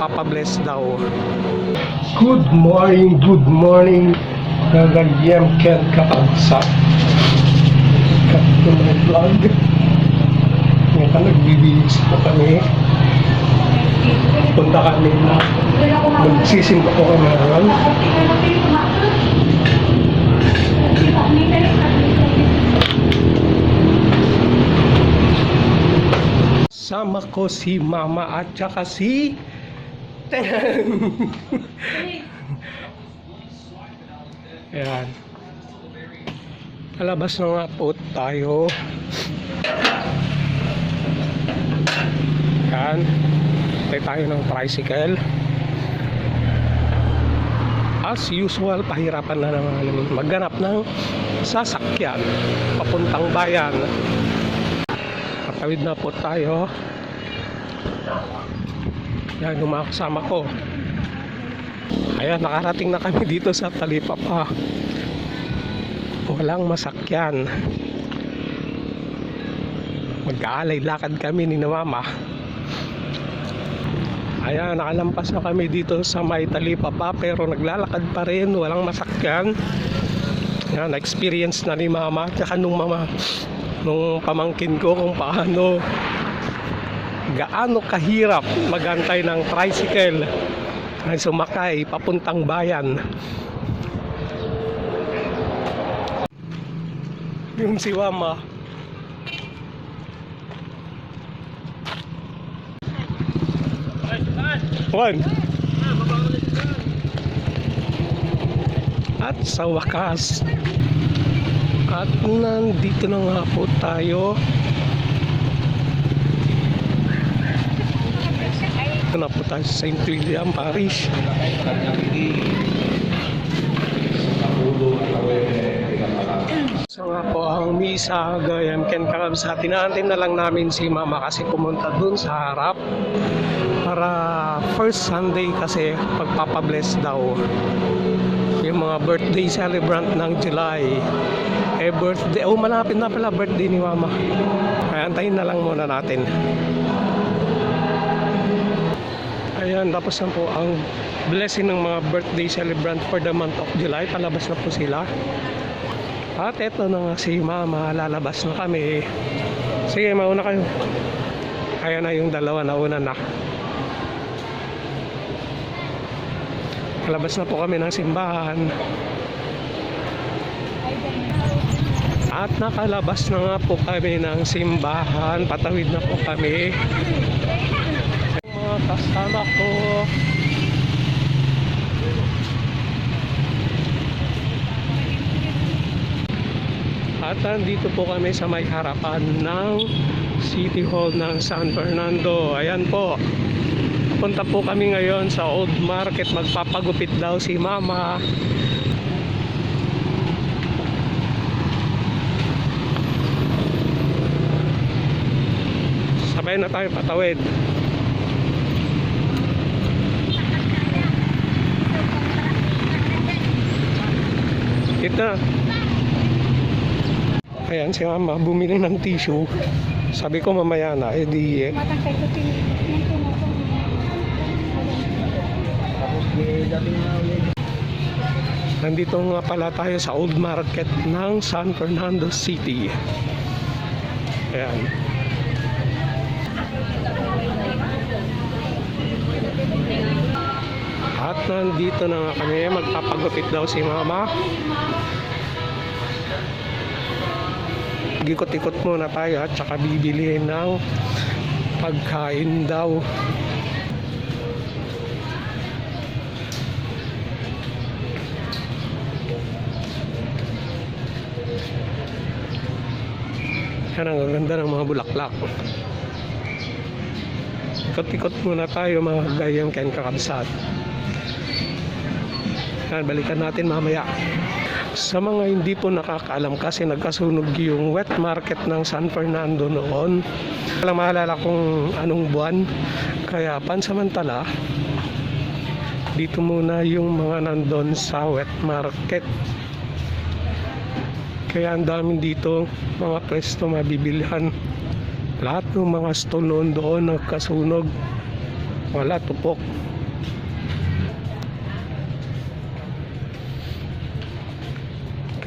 magpapabless daw. Good morning, good morning. Gagagyam Ken Kapagsa. Cut to my vlog. Ngayon nagbibihis po kami. Punta kami na magsisimba po kami ngayon. Sama ko si mama at saka si. Ayan. Palabas na nga po tayo. Ayan. Tayo tayo ng tricycle. As usual, pahirapan na naman magganap ng sasakyan papuntang bayan. Patawid na po tayo. Yan yung mga kasama ko. Ayan, nakarating na kami dito sa Talipapa. Walang masakyan. Mag-aalay lakad kami ni na mama. Ayan, nakalampas na kami dito sa may Talipapa pero naglalakad pa rin, walang masakyan. Ayan, na-experience na ni mama at nung mama nung pamangkin ko kung paano gaano kahirap magantay ng tricycle ay sumakay papuntang bayan? Yung si Wama One. At sa wakas at nandito na nga po tayo na po tayo sa St. William Parish. So nga po ang misa gayam Ken Karab sa tinaantin na lang namin si mama kasi pumunta dun sa harap para first Sunday kasi pagpapabless daw yung mga birthday celebrant ng July eh birthday oh malapit na pala birthday ni mama kaya antayin na lang muna natin Ayan, tapos na po ang blessing ng mga birthday celebrant for the month of July. Palabas na po sila. At eto na nga si Mama, lalabas na kami. Sige, mauna kayo. Ayan na yung dalawa, nauna na. Palabas na po kami ng simbahan. At nakalabas na nga po kami ng simbahan. Patawid na po kami kasama ko. At nandito po kami sa may harapan ng City Hall ng San Fernando. Ayan po. Punta po kami ngayon sa Old Market. Magpapagupit daw si Mama. Sabay na tayo patawid Kita. Ayan si mama bumili ng tissue. Sabi ko mamaya na, eh di eh. Nandito nga pala tayo sa Old Market ng San Fernando City. Ayan. Nandito na nga kami, magpapagupit daw si mama. Gikot-ikot muna tayo at saka bibili ng pagkain daw. Yan ang ganda ng mga bulaklak. Ikot-ikot muna tayo mga gayam kain kakabsat. Yan, balikan natin mamaya. Sa mga hindi po nakakaalam kasi nagkasunog yung wet market ng San Fernando noon. Walang maalala kung anong buwan. Kaya pansamantala, dito muna yung mga nandun sa wet market. Kaya ang daming dito mga pwesto mabibilhan. Lahat ng mga stall noon doon nagkasunog. Wala, tupok.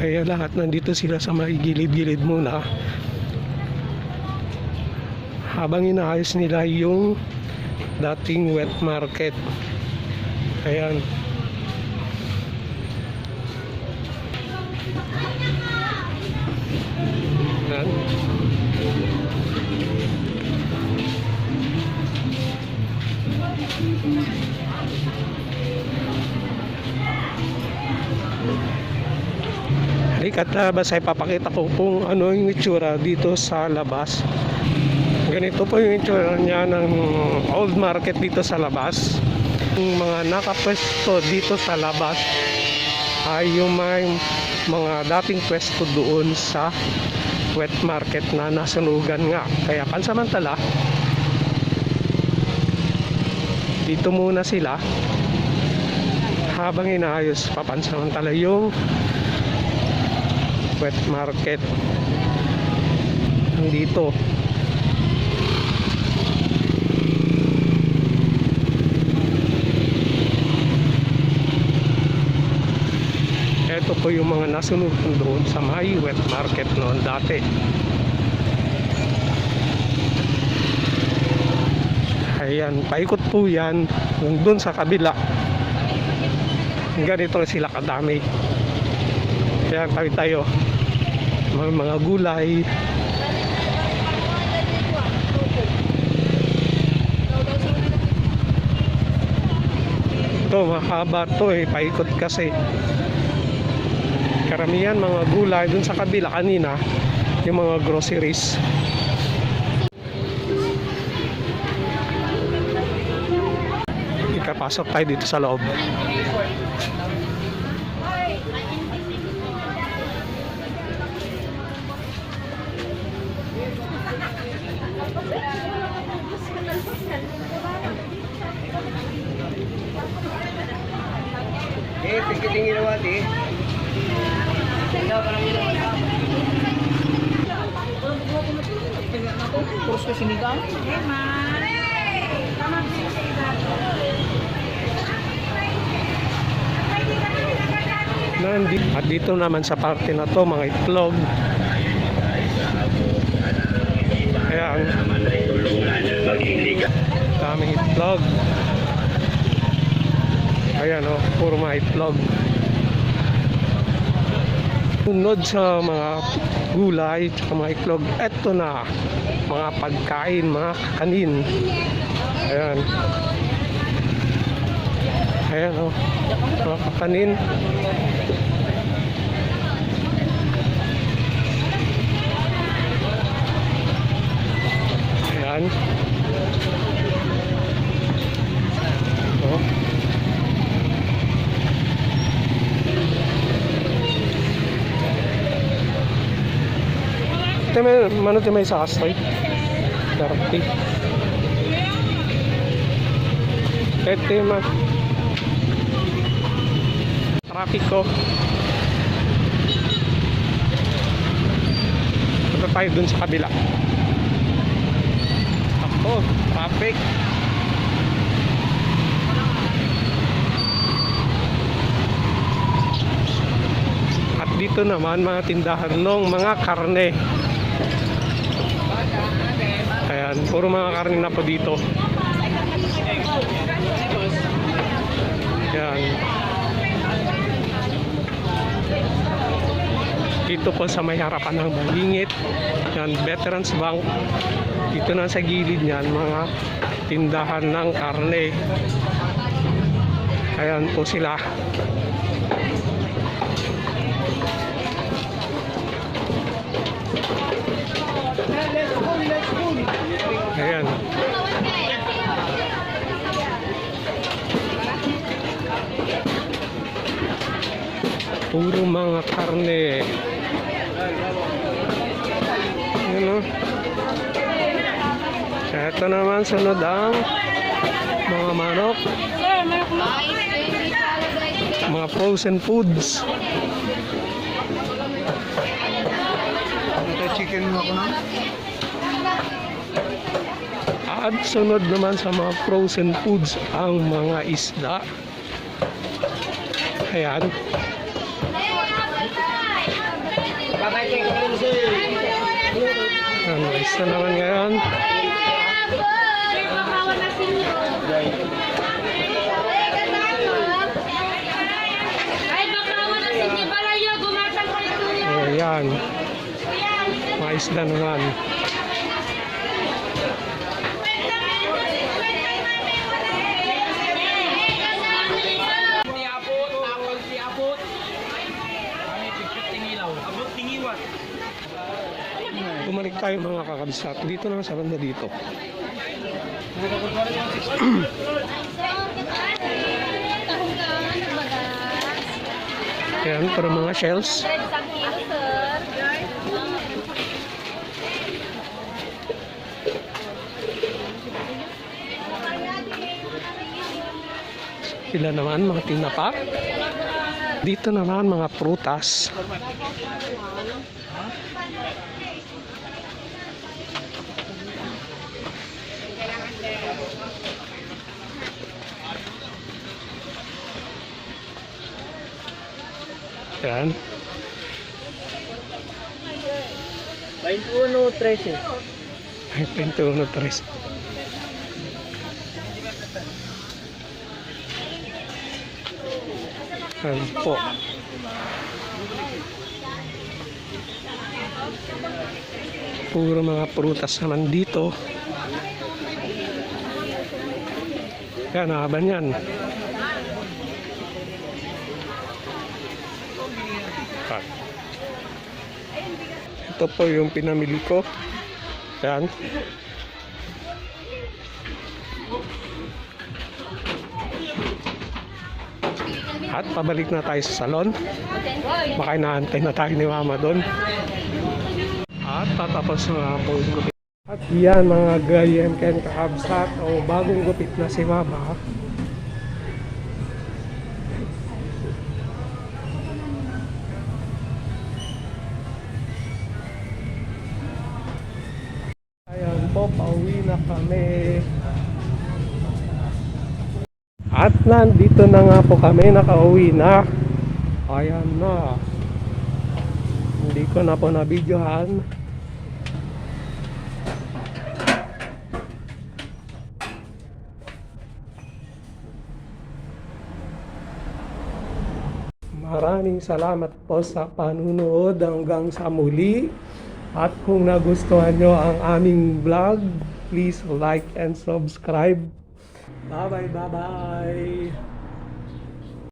Kaya lahat nandito sila sa may gilid-gilid muna. Habang inaayos nila yung dating wet market. Ayan. Ayan. Halika't labas ay papakita ko kung ano yung itsura dito sa labas. Ganito po yung itsura niya ng old market dito sa labas. Yung mga nakapwesto dito sa labas ay yung may mga dating pwesto doon sa wet market na nasunugan nga. Kaya pansamantala, dito muna sila habang inaayos papansamantala yung wet market. Dito. Ito po yung mga nasunod doon sa may wet market noon dati. Ayan paikot po yan. Yung doon sa kabila. Ganito sila kadami. Kaya tayo tayo mga, mga gulay. Ito mahaba to eh. Paikot kasi. Karamihan mga gulay dun sa kabila kanina yung mga groceries. Ikapasok tayo dito sa loob Eh, pikiting ginawa, di. Terus ke sini kan? Nandi, at dito naman sa parte na to mga itlog. Ayan daming itlog. Ayan o puro mga itlog sunod sa mga gulay at mga itlog eto na mga pagkain mga kanin ayan ayan o mga kakanin Ayan. Oh. May, mano ito may sa kastoy? Darati. Ito yung. Traffic ko. Punta tayo dun sa kabila. Ako, traffic. At dito naman mga tindahan ng mga karne. Ayan, puro mga karne na po dito. Ayan. Dito po sa may harapan ng Balingit. Yan, Veterans Bank. Dito na sa gilid niyan, mga tindahan ng karne. Ayan po sila. Puro mga karne. Ayan o. Ito naman sunod ang mga manok, mga frozen foods. Ito chicken mo ako na. At sunod naman sa mga frozen foods ang mga isda. Ayan. Ano, isa naman ngayon. Ayan. Mga isda naman. Abot tingiwat. Bumalik tayo mga kakabsat. Dito naman sa banda dito. Ayan, para mga shells. Sila naman mga tinapa. Dito naman mga prutas. Ayan. 21 13. Ay, 21 tres. Ayan po. Puro mga prutas naman dito. Yan, nahaban yan. Ah. Ito po yung pinamili ko. Yan. At pabalik na tayo sa salon. Baka inaantay na tayo ni mama doon. At tatapos na po yung gupit. At yan mga gayen ken kakabsat o bagong gupit na si mama. Nandito na nga po kami, nakauwi na. Ayan na. Hindi ko na po na-videohan. Maraming salamat po sa panunood hanggang sa muli. At kung nagustuhan nyo ang aming vlog, please like and subscribe. Bye bye, bye bye.